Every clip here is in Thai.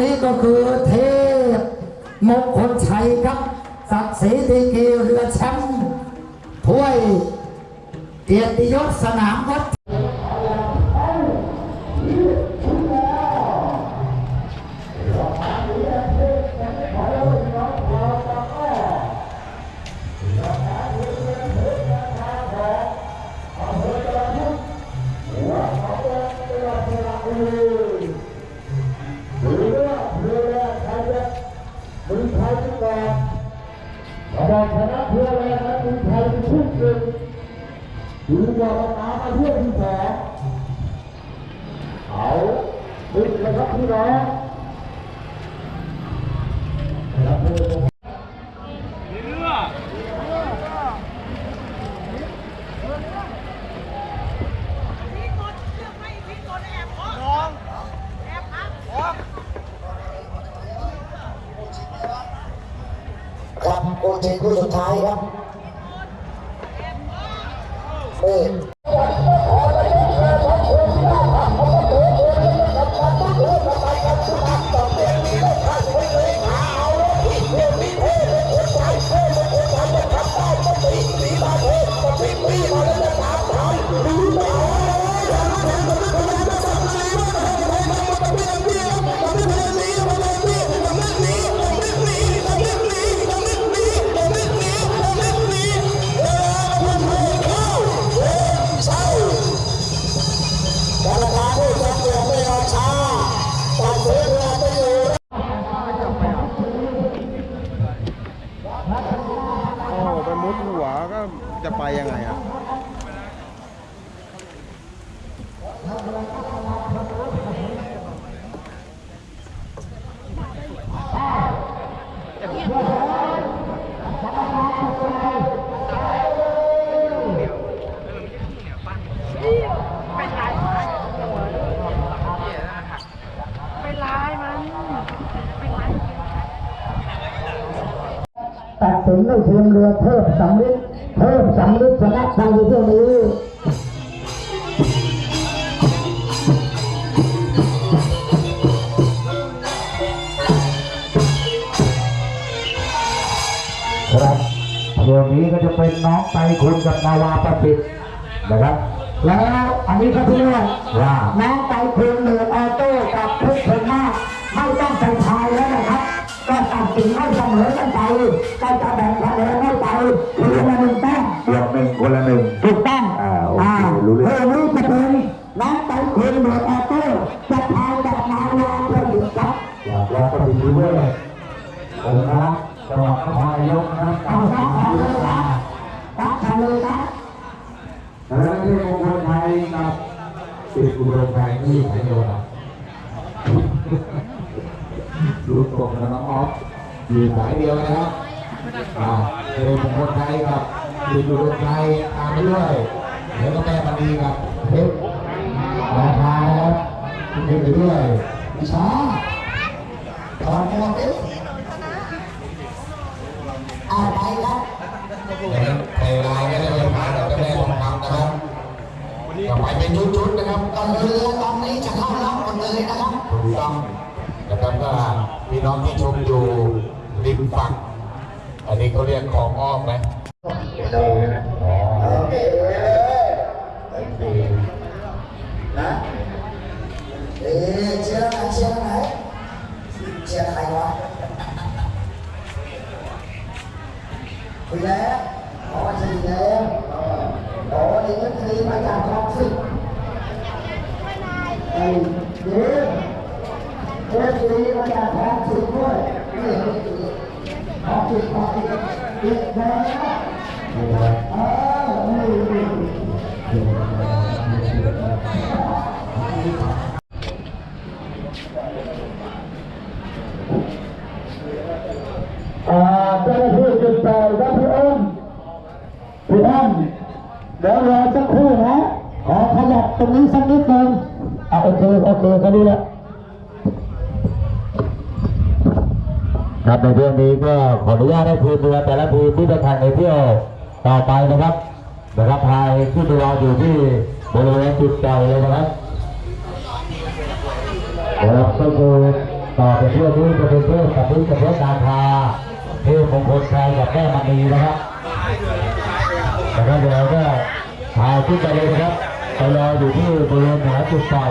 นี้ก็คือเทพมงคลชัยครับ ศักดิ์ศรีดีกรีเรือแชมป์ถ้วยเกียรติยศสนามวัด มึงไทยที่ก่อนราบอกชนะเพื่ออะไรนะมึงไทยเป็นผู้เก่งดูว่าน้ำมาเพื่อที่สองเอาดึงเลยครับพี่น้องครับเพื่อน พี่กดเลือกไม่พี่กดแอบขอน้องแอบพักขอ ครับ โอเคคู่สุดท้ายครับนี่ ตัดสินในทีมเรือเทิบสำลิดเทิบสำลิดชนะชัยในเที่ยวนี้ครับเดี๋ยวนี้ก็จะเป็นน้องไตรคุณกับนาวาประสิทธิ์นะครับ แล้วอันนี้ก็เพื่อนว่าน้องไปคืนเหนือออโต้กับพุทธนาถไม่ต้องไปทา สินให้เสมอกันไปก็จะแบ่งคะแนนให้ไปทีละหนึ่งแต้มเดี๋ยวหนึ่งคนละหนึ่งถูกต้องอ่าโอเครู้เรื่องเรื่องนี้จะเป็นน้องไปคืนเหนือออโต้จะทายกับนางวางประดิษฐ์ครับอยากรับประดิษฐ์ด้วยองค์รักจังหวัดนครนายกนะครับเอาครับเอาเลยนะรับทำเลยนะแล้วที่มงคลไทยกับติดอุดมไทยที่อยู่ไหนโยนะรู้ตกกับน้องออฟ อยู่สายเดียวนะครับอ่าเป็นมงคลไทยกับติดอุดมไทยตามไปด้วยแล้วก็แม่มณีกับเพชรราคานะครับขึ้นไปด้วยวิชาตอนนี้เอ๊ะเอาไปครับในรายก็ได้ไปผ่านกับเจ้าแม่ทองคำนะครับก็ไปเป็นชุดๆนะครับก็เรือลำนี้จะเข้ารับหมดเลยนะครับถูกต้อง นะครับถ้าพี่น้องที่ชมอยู่ริมฝั่งอันนี้เขาเรียกคลองอ้อมไหมเราอ๋อโอเคโอเคนะเอ๊ะเชื่อไหนเชื่อไหนเชื่อใครวะคุยแล้วอ๋อใช่แล้วอ๋อนี่ก็คือมาจากคลองสิบไอ้เดี๋ย เดี๋ยวคือมาจากคลองสุดด้วยนี่เห็นไหมคลองสิบคลองสิบเด็กแดง ก็ขออนุญาตให้ทีมเรือแต่ละทีมที่จะแข่งในเที่ยวต่อไปนะครับนะครับพายขึ้นไปรออยู่ที่บริเวณจุดต่อเลยนะครับครับก็คือต่อไปเพื่อที่จะเป็นเพื่อนกับพื้นกับเพื่อนนาคาเทพมงคลชัยกับแม่มณีนะครับแล้วก็เดี๋ยวก็ถ่ายขึ้นไปเลยนะครับไปรออยู่ที่บริเวณหาจุดปล่อ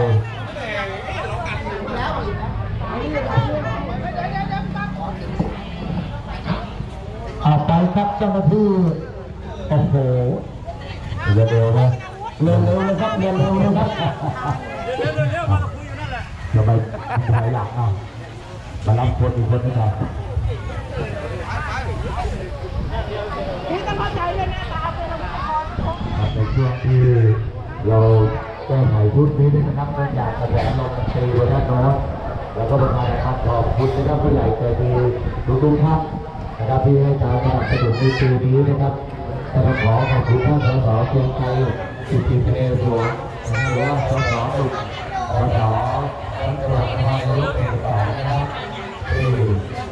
เอาไปครับเจ้าหน้าที่โอ้โหเร็วเร็วๆนะเร็วเร็วๆนะครับเร็วเร็วๆนะครับทำไมถอยหลังอะมารับคนอีกคนนึงก่อนพี่ต้องเข้าใจเลยนะตาเป็นละครครับในช่วงที่เราแก้ไขชุดนี้นะครับเนื่องจากกระแสลมมันตีไว้ด้านโน้นแล้วก็ป็นการนะครับขอบคุณนะครับผู้ใหญ่ใจดีทุกๆท่าน นะครับที่ให้การสนับสนุนในปีนี้นะครับแต่ขอขอบคุณท่านสสเชียงไกรสุจินทร์เอสวนนะครับหรือว่าสสดุกสสทั้งจังหวัดนครนายกเขตสองนะครับที่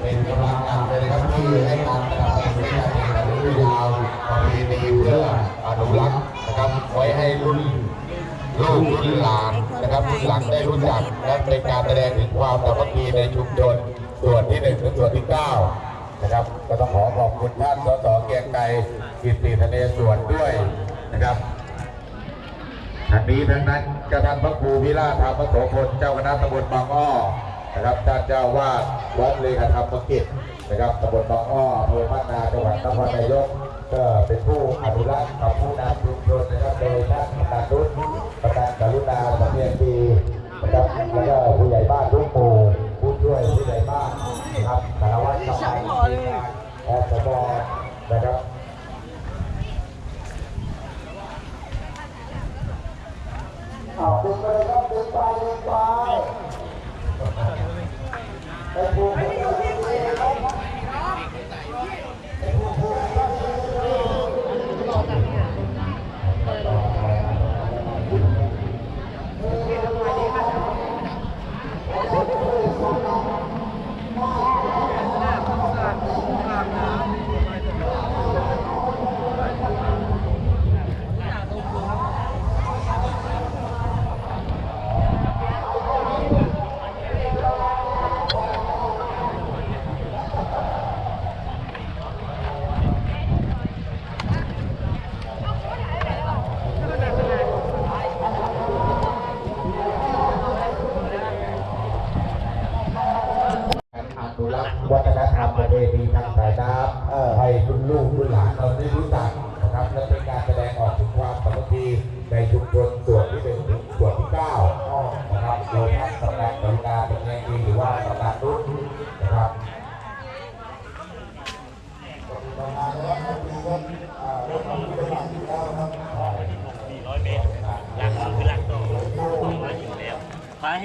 เป็นกำลังหลักเลยนะครับที่ให้การสนับสนุนในการแข่งขันเรือยาวประเพณีเพื่ออนุรักษ์นะครับไว้ให้รุ่นลูกรุ่นหลานนะครับรุ่นหลังได้รู้จักและเป็นการแสดงถึงความสามัคคีในชุมชนส่วนที่หนึ่งถึงส่วนที่เก้า นะครับ ก็ต้องขอขอบคุณท่านสสเกียงไกรกิติธเนศวรด้วยนะครับทั้งนี้ทั้งนั้นกระท่นพระครูวิราธรรมโสพลเจ้าคณะตำบลบางอ้อนะครับท่านเจ้าวาดวัดเลขาธรรมกิจนะครับตำบลบางอ้ออำเภอบ้านาจังหวัดนครนายกก็เป็นผู้อนุรักษ์กับผู้นำชุมชนนะครับโดยท่านประธานรุ่นประธานกรุณาสำเนียงดีนะครับแล้วก็ผู้ใหญ่บ้านทุกหมู่ผู้ช่วยผู้ใหญ่บ้าน นะครับสารวัตรสายอสบนะครับเอาดึงไปเลยครับดึงไปดึงไปไปดู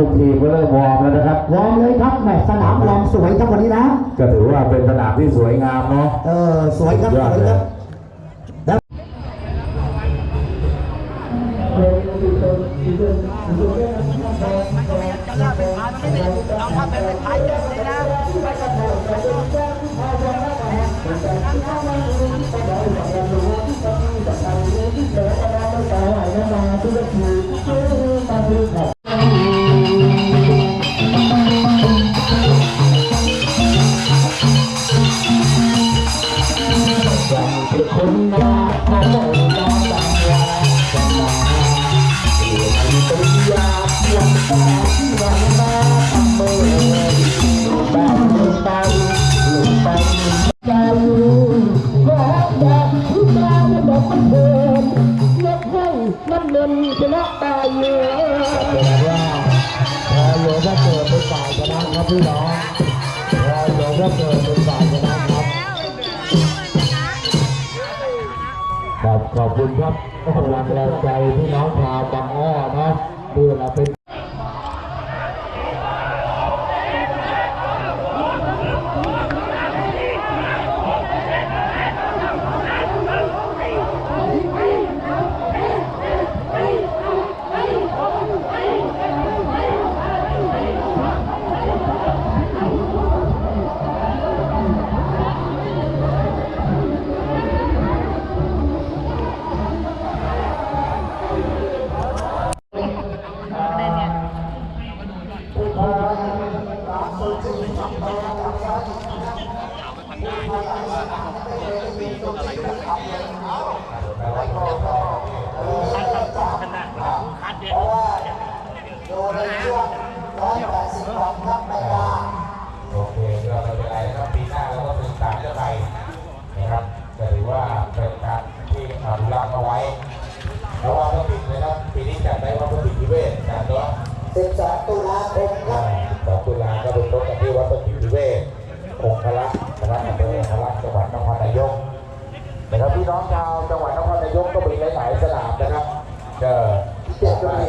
อทุกๆทีมก็เริ่มวอร์มแล้วนะครับ วอร์มเลยครับแหมสนามลองสวยครับวันนี้นะก็ถือว่าเป็นสนามที่สวยงามเนาะเออสวยครับยสอดวยเลครัยบ น้ำเงินชนะตายเยอะแสดงว่าพอหลวงพ่อเกิดเป็นฝ่ายชนะครับพี่น้อง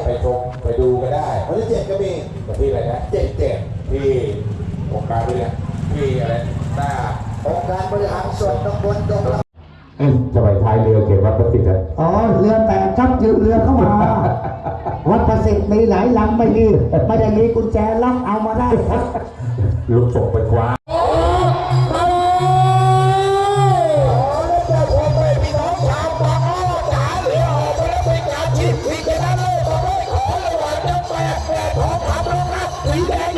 ไปชมไปดูกันได้วันที่เจ็ดก็มีที่อะไรนะเจ็ดเจ็ดที่องค์การบริหารที่อะไรหน้าองค์การบริหารส่วนตำบลดงละจะไปท้ายเรือเก็บวัดประสิทธิ์กันอ๋อเรือแต่ครับยืมเรือเข้ามาวัดประสิทธิ์มีหลายลำไม่มีไม่ได้มีกุญแจล็อกเอามาได้ครับลูกศกไปคว้า สุด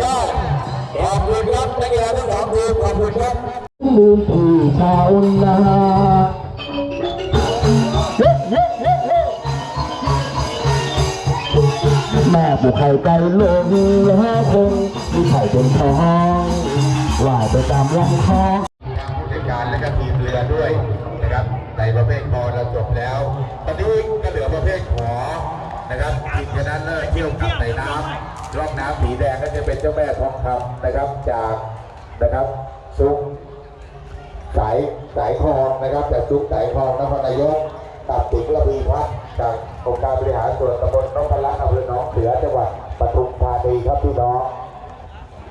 ยอดขอบคุณครับนักกีฬาทั้งสองทีมขอบคุณครับลืมที่ชาวนาแม่ปลูกไข่ไก่ลงแล้วคงมีไข่เป็นทองว่ายไปตามลำคลองทางผู้จัดการและก็ทีมเรือด้วยนะครับในประเภทพอเราจบแล้ว ตอนนี้ก็เหลือประเภทขอนะครับทีมชนะเลิศเที่ยวกับในน้ำ ร่องน้ำสีแดงก็จะเป็นเจ้าแม่ทองคำนะครับจากนะครับซุปสายสายคลองนะครับจากซุปสายคลองนครนายกตัดสิงระพีพัฒน์จากองค์การบริหารส่วนตำบลนพรัตน์อำเภอหนองเสือจังหวัดปทุมธานีครับพี่น้อง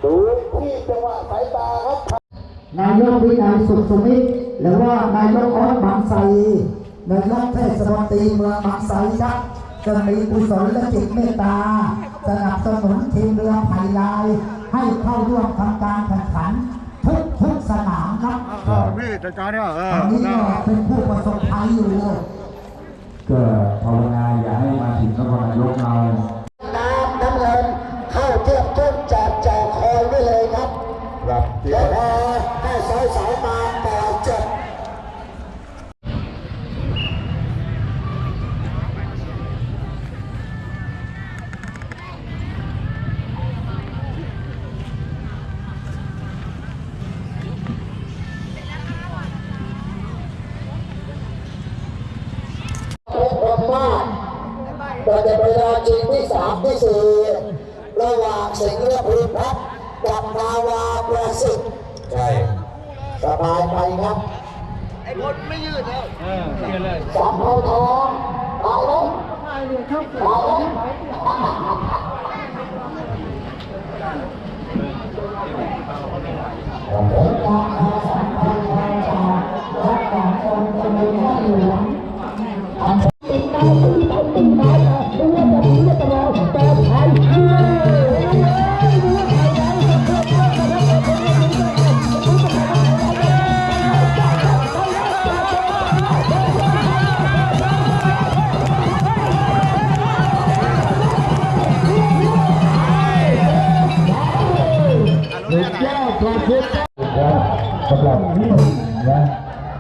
ดูที่จังหวะสายตาครับนายกวินัยสุขสมิทหรือว่านายกออสบางไทรนายกเทศมนตรีเมืองบางไทรครับจะมีกุศลและจิตเมตตา สนับสนุนทีมเรือไผ่ลาย ให้เข้าร่วมทำการแข่งขันทุกทุกสนามครับพี่จัดการเนี่ยเอตอนนี้ก็เป็นผู้ประสบภัยอยู่ก็ภาวนาอย่าให้มาถึงนครนายกเราน้ำน้ำเงินเข้าเทียบทุ่นแจกแจกคอยไว้เลยครับ ครับเดี๋ยวพอให้สายสายมาต่อเจ็ ดที่สามที่สี่ระหว่างสิงห์และภูมิพัฒน์กับนาวาประสิทธิ์ใช่สบายไปครับไอ้พลไม่ยืดแล้วสามเท่าทองตายเลยตายเลยผ นะ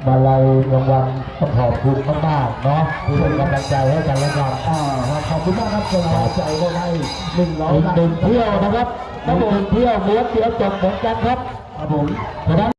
มาลัยรางวัลต้องขอบคุณมากๆเนาะที่เป็นกำลังใจให้กันและกันอ่าครับขอบคุณมากครับเป็นกำลังใจก็ให้หนึ่งร้อยหนึ่งเที่ยวนะครับหนึ่งเที่ยวม้วนเดียวจบเหมือนกันครับครับผมฉะนั้น